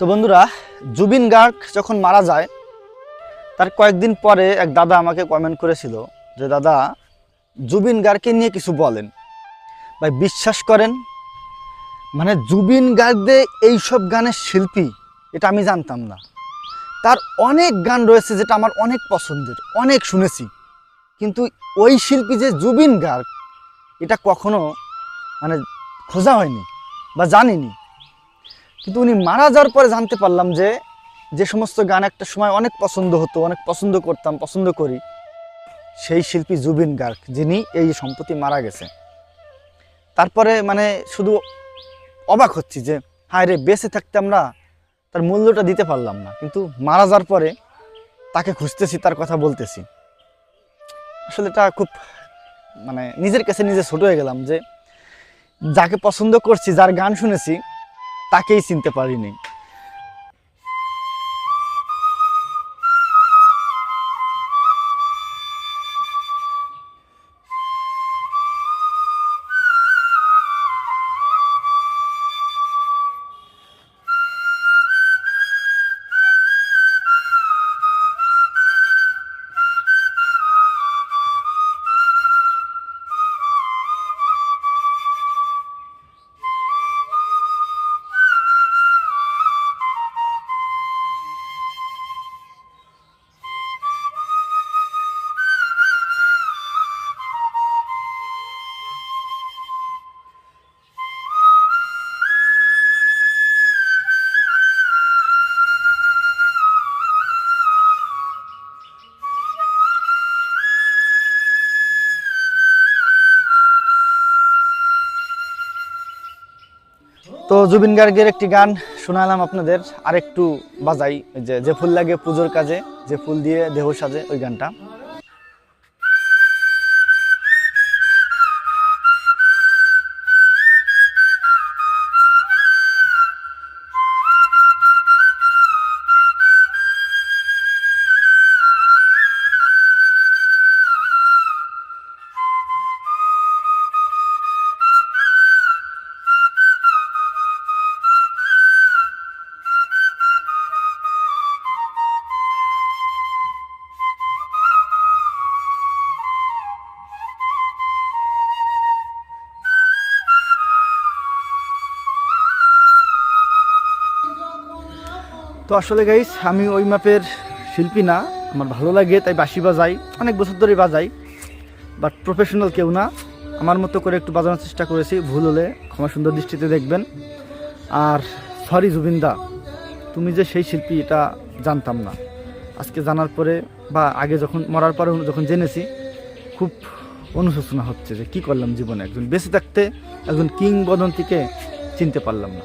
তো বন্ধুরা, জুবিন গার্গ যখন মারা যায়, তার কয়েকদিন পরে এক দাদা আমাকে কমেন্ট করেছিল যে, দাদা, জুবিন গার্গকে নিয়ে কিছু বলেন। ভাই, বিশ্বাস করেন মানে জুবিন গার্গ যে এইসব গানের শিল্পী, এটা আমি জানতাম না। তার অনেক গান রয়েছে যেটা আমার অনেক পছন্দের, অনেক শুনেছি। কিন্তু ওই শিল্পী যে জুবিন গার্গ, এটা কখনো মানে খোঁজা হয়নি বা জানিনি। কিন্তু উনি মারা যাওয়ার পরে জানতে পারলাম যে যে সমস্ত গান একটা সময় অনেক পছন্দ হতো, অনেক পছন্দ করতাম, পছন্দ করি। সেই শিল্পী জুবিন গার্গ, যিনি এই সম্প্রতি মারা গেছে তারপরে মানে শুধু অবাক হচ্ছি যে, হায় রে, বেঁচে থাকতে আমরা তার মূল্যটা দিতে পারলাম না। কিন্তু মারা যাওয়ার পরে তাকে খুঁজতেছি, তার কথা বলতেছি। আসলে এটা খুব মানে নিজের কাছে নিজে ছোট হয়ে গেলাম যে, যাকে পছন্দ করছি, যার গান শুনেছি তাকেই চিনতে পারিনি। তো জুবিন গার্গের একটি গান শোনালাম আপনাদের আর একটু বাজাই যে যে ফুল লাগে পুজোর কাজে, যে ফুল দিয়ে দেহ সাজে, ওই গানটা। তো আসলে গাইস আমি ওই মাপের শিল্পী না, আমার ভালো লাগে, তাই বাঁশি বাজাই, অনেক বছর ধরে বাজাই বাট প্রফেশনাল কেউ না। আমার মতো করে একটু বাজানোর চেষ্টা করেছি, ভুল হলে ক্ষমা সুন্দর দৃষ্টিতে দেখবেন। আর সরি জুবিনদা, তুমি যে সেই শিল্পী, এটা জানতাম না। আজকে জানার পরে বা আগে যখন, মরার পরে যখন জেনেছি, খুব অনুশোচনা হচ্ছে যে কি করলাম জীবনে, একজন বেঁচে থাকতে একজন কিংবদন্তিকে চিনতে পারলাম না।